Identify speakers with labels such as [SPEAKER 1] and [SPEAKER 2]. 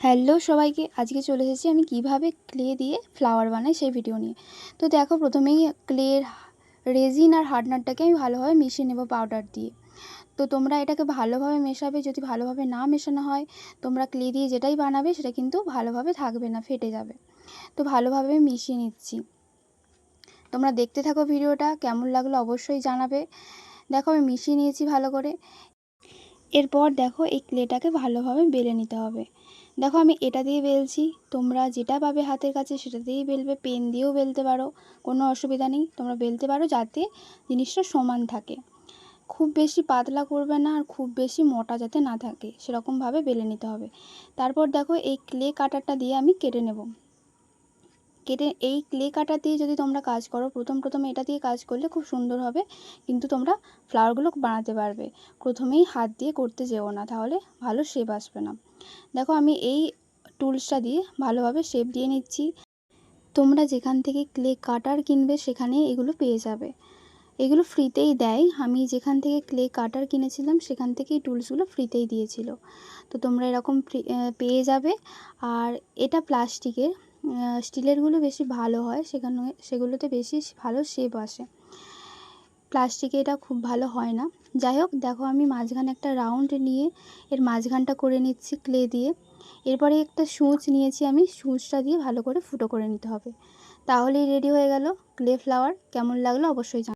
[SPEAKER 1] Hello সবাইকে, আজকে চলে এসেছি আমি কীভাবে ক্লে দিয়ে ফ্লাওয়ার বানাই সেই ভিডিও নিয়ে। তো দেখো প্রথমেই ক্লের রেজিন আর হার্ডনারটাকে আমি ভালোভাবে মিশিয়ে নেব পাউডার দিয়ে। তো তোমরা এটাকে ভালোভাবে মেশাবে, যদি ভালোভাবে না মেশানো হয়, তোমরা ক্লে দিয়ে যেটাই বানাবে সেটা কিন্তু ভালোভাবে থাকবে না, ফেটে যাবে। তো ভালোভাবে মিশিয়ে নিচ্ছি। তোমরা দেখতে থাকো ভিডিওটা, কেমন লাগল অবশ্যই জানাবে। দেখো আমি মিশিয়ে নিয়েছি ভালো করে। এরপর দেখো এই ক্লেটাকে ভালোভাবে বেলে নিতে হবে। দেখো আমি এটা দিয়ে বেলছি। তোমরা যেটা পাবে হাতের কাছে সেটা দিয়েই বেলবে, পেন দিয়েও বেলতে পারো, কোনো অসুবিধা নেই। তোমরা বেলতে পারো যাতে জিনিসটা সমান থাকে। খুব বেশি পাতলা করবে না আর খুব বেশি মোটা যাতে না থাকে, সেরকমভাবে বেলে নিতে হবে। তারপর দেখো এই ক্লে কাটারটা দিয়ে আমি কেটে নেব। কেটে এই ক্লে কাটার দিয়ে যদি তোমরা কাজ করো, প্রথম প্রথমে এটা দিয়ে কাজ করলে খুব সুন্দর হবে, কিন্তু তোমরা ফ্লাওয়ারগুলো বানাতে পারবে। প্রথমেই হাত দিয়ে করতে যেও না, তাহলে ভালো শেপ আসবে না। দেখো আমি এই টুলসটা দিয়ে ভালোভাবে শেপ দিয়ে নিচ্ছি। তোমরা যেখান থেকে ক্লে কাটার কিনবে সেখানে এগুলো পেয়ে যাবে। এগুলো ফ্রিতেই দেয়। আমি যেখান থেকে ক্লে কাটার কিনেছিলাম, সেখান থেকেই টুলসগুলো ফ্রিতেই দিয়েছিল। তো তোমরা এরকম পেয়ে যাবে। আর এটা প্লাস্টিকের স্টিলেরগুলো বেশি ভালো হয়, সেখানে সেগুলোতে বেশি ভালো শেপ আসে। প্লাস্টিকে এটা খুব ভালো হয় না। যাই হোক, দেখো আমি মাঝখানে একটা রাউন্ড নিয়ে এর মাঝখানটা করে নিচ্ছি ক্লে দিয়ে। এরপরে একটা সূচ নিয়েছি আমি, সূচটা দিয়ে ভালো করে ফুটো করে নিতে হবে। তাহলেই রেডি হয়ে গেল ক্লে ফ্লাওয়ার কেমন লাগল অবশ্যই